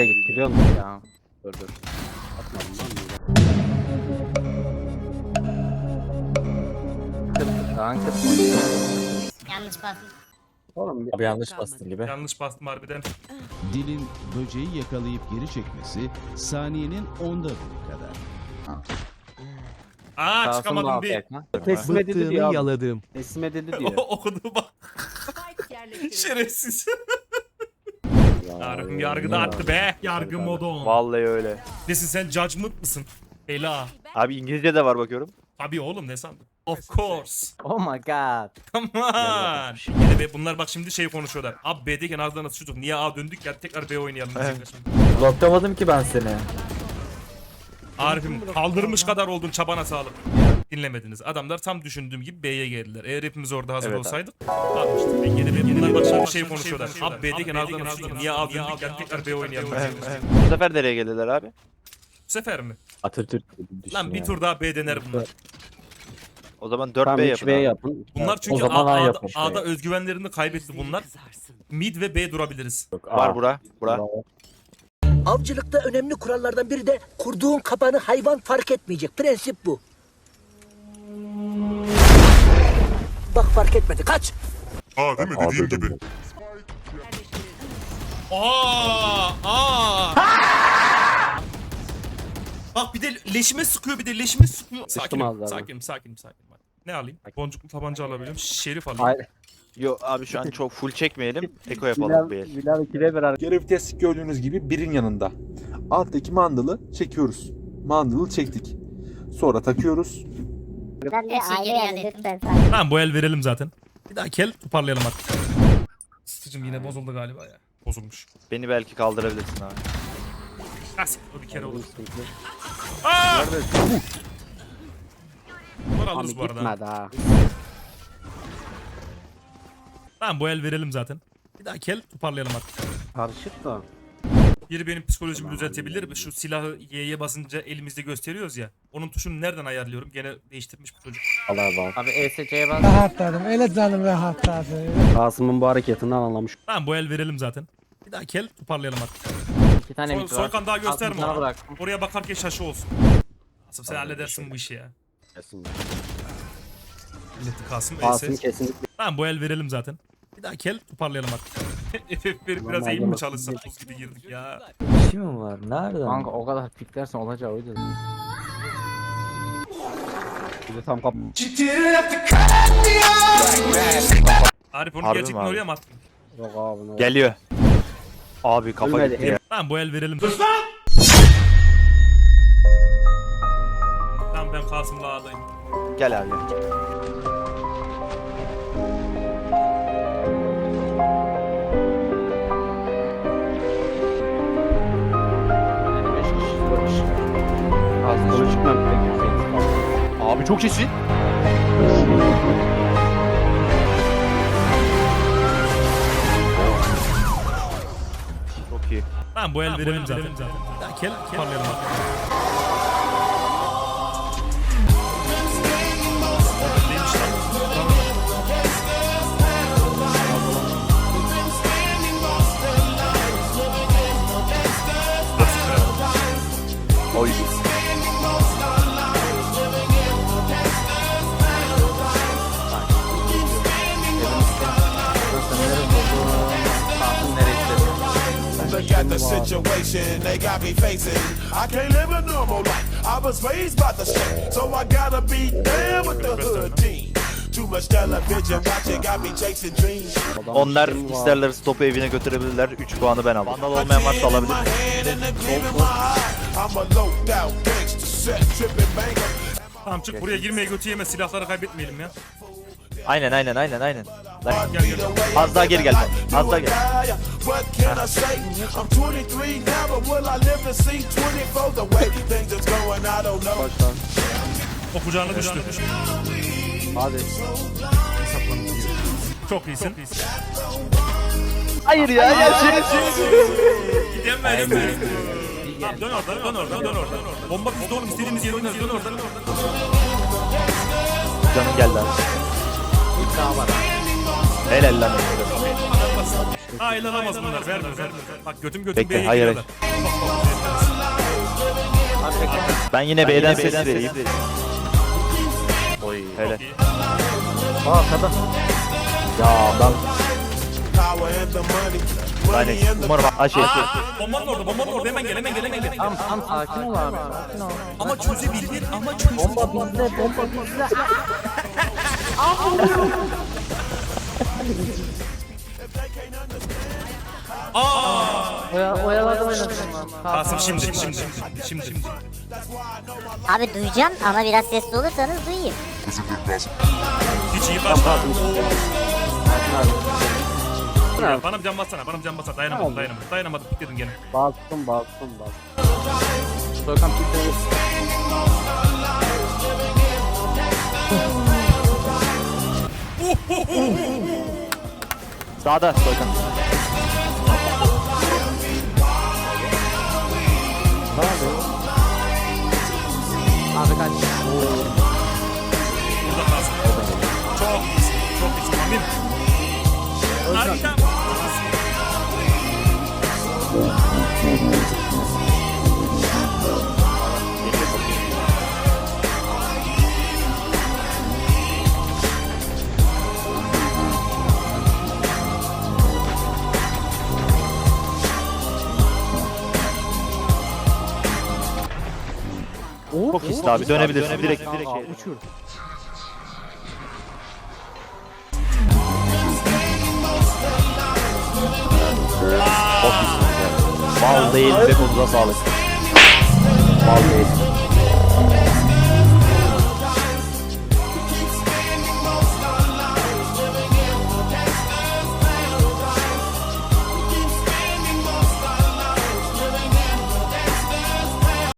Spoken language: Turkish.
Nereye gitti biliyor musun ya? Dur dur. Atmadım lan bunu. Kıt Kaan kıt mı oynuyor? Yanlış bastım. Oğlum bir Abi yanlış bastın gibi. Yanlış bastım harbiden. Dilin böceği yakalayıp geri çekmesi saniyenin onda biri kadar. Aa çıkamadım bir. AFK. Teslim edildi diyor. yaladım. Teslim edildi diyor. Okudu bak. Şerefsiz. Yargım yargıda attı be. Yargı modu on. Vallahi öyle. Nesin sen judgment mısın? Bela. Abi İngilizce de var bakıyorum. Tabii oğlum ne sandın? Of course. Oh my god. Come on. Yine be bunlar bak şimdi şey konuşuyorlar. Abi B'deyken ağzına nasıl çocuk? Niye A döndük ya tekrar B oynayalım diyecekler şimdi. Bloklamadım ki ben seni. Arif'im kaldırmış kadar oldun çabana sağlık. Dinlemediniz. Adamlar tam düşündüğüm gibi B'ye geldiler. Eğer hepimiz orada hazır Evet abi. olsaydık almıştık. Ben yine be bunlar bak şimdi şey konuşuyorlar. Abi B'deyken nasıl çocuk? Niye A döndük ya tekrar B oynayalım. Bu sefer nereye geldiler abi? Bu sefer mi? Atatürk Lan bir tur daha B dener bunlar. O zaman 4B Tamam yapın 3B abi. yapın. Bunlar çünkü o zaman A- A A'da, yapın. A'da özgüvenlerini kaybetti bunlar. Mid ve B durabiliriz. Yok, Var bura. Bura. Avcılıkta önemli kurallardan biri de kurduğun kabanı hayvan fark etmeyecek. Prensip bu. Bak fark etmedi. Kaç. Aa değil mi dediğim gibi. Aa! Aa! Bak bir de leşime sıkıyor bir de leşime sıkıyor. Sakinim, sakinim, sakinim, sakinim. Ne alayım? Boncuklu tabanca alabiliyorum. Şerif alayım. Hayır. Yo abi şu an çok full çekmeyelim. Eko yapalım bir el. Bilal 2'de bir. Görev testi gördüğünüz gibi birin yanında. Alttaki mandalı çekiyoruz. Mandalı çektik. Sonra takıyoruz. Her geri geldi. Lütfen. Tamam bu el verelim zaten. Bir daha kel toparlayalım artık. Sıtıcım yine bozuldu galiba ya. Bozulmuş. Beni belki kaldırabilirsin abi. Nasıl? O bir kere olur. Aaa! Bunlar Abi alırız bu arada. gitmedi ha. Tamam bu el verelim zaten. Bir daha kel toparlayalım artık. Karışık da. Biri benim psikolojimi düzeltebilir. Şu silahı Y'ye basınca elimizde gösteriyoruz ya. Onun tuşunu nereden ayarlıyorum? Gene değiştirmiş bu çocuk. Allah bak. Abi ESC'ye bas. Rahatladım. Öyle canım rahatladı. Kasım'ın bu hareketinden anlamış. Tamam bu el verelim zaten. Bir daha kel toparlayalım artık. İki tane Soy, mit var. soykan daha gösterme ona. bıraktım. Oraya bakarken şaşı olsun. Asım sen halledersin bu işi ya. Kesin. Milleti Kasım Kasım ES. kesinlikle. Tamam bu el verelim zaten. Bir daha kel toparlayalım artık. FF1 biraz eğim mi çalışsak buz gibi girdik ya. Bir şey mi var? Nereden? Kanka o kadar piklersen olacağı oydu. Bir de tam kap. Arif onu Harbi gerçekten mi abi? oraya mı attın? Yok abi. ne Geliyor. Abi kafa Ölmedi, gitti ya. Tamam bu el verelim. Tamam ben Kasım'la A'dayım. Gel abi. Abi çok iyisin. Çok iyi. Tamam bu el verelim zaten. Bir daha kel toparlayalım artık. Neymiş lan? Oy. Look at the situation they got me facing. I can't live a normal life. I was raised by the street, so I gotta be down with the hood team. Too much television watching got me chasing dreams. Onlar isterler stopu evine götürebilirler. 3 puanı ben aldım. Vandal olmayan varsa alabilir. I'm a low out gangster set tripping banger. Tamam çık buraya girmeye götü yeme silahları kaybetmeyelim ya. Aynen aynen aynen aynen. Lan, Gel gel. Az daha geri gel. Az daha gel. What can I say? I'm 23 now, but will I live to see 24? The way things is going, I don't know. O kucağına düştü. Hadi. Çok iyisin. Hayır ya ya şey Gidemedim ben. Tamam dön oradan dön oradan dön oradan. Bomba bizde oğlum istediğimiz yere oynarız dön oradan. Canım geldi abi. İlk daha var. Helal lan. Hayır alamaz bunlar. Verme verme. Bak götüm götüm Bekle, B'ye hayır, giriyorlar. Ben yine B'den ses vereyim. Oy. Hele. İyi. Aa kadın. Ya ben Yani umarım ha şey. Bombanın orada, bombanın orada. Hemen gel, hemen gel, hemen gel. tam tam sakin ol abi. Sakin ol. Ama çözebildin, ama çöz. Bomba bizde, bomba bizde. Aa! Oya, oyaladım oynadım. Kasım şimdi, şimdi, şimdi, şimdi. Abi duyacağım ama biraz sesli olursanız duyayım. Hiç iyi kaçma. Ya, Bana bir can bassana, bana bir can bassana. Dayanamadım, dayanamadım. Dayanamadım, dedim gene. Bastım bastım bastım. Sokan Peter. Sağda Soykan. Abi kaç. Burada Kasım. Çok iyisin, çok iyisin. Amin. Harika. Çok iyisin abi dönebilirsin direkt. direkt şey. Uçur. Çok. Mal değil ve konuda sağlık. Mal değil.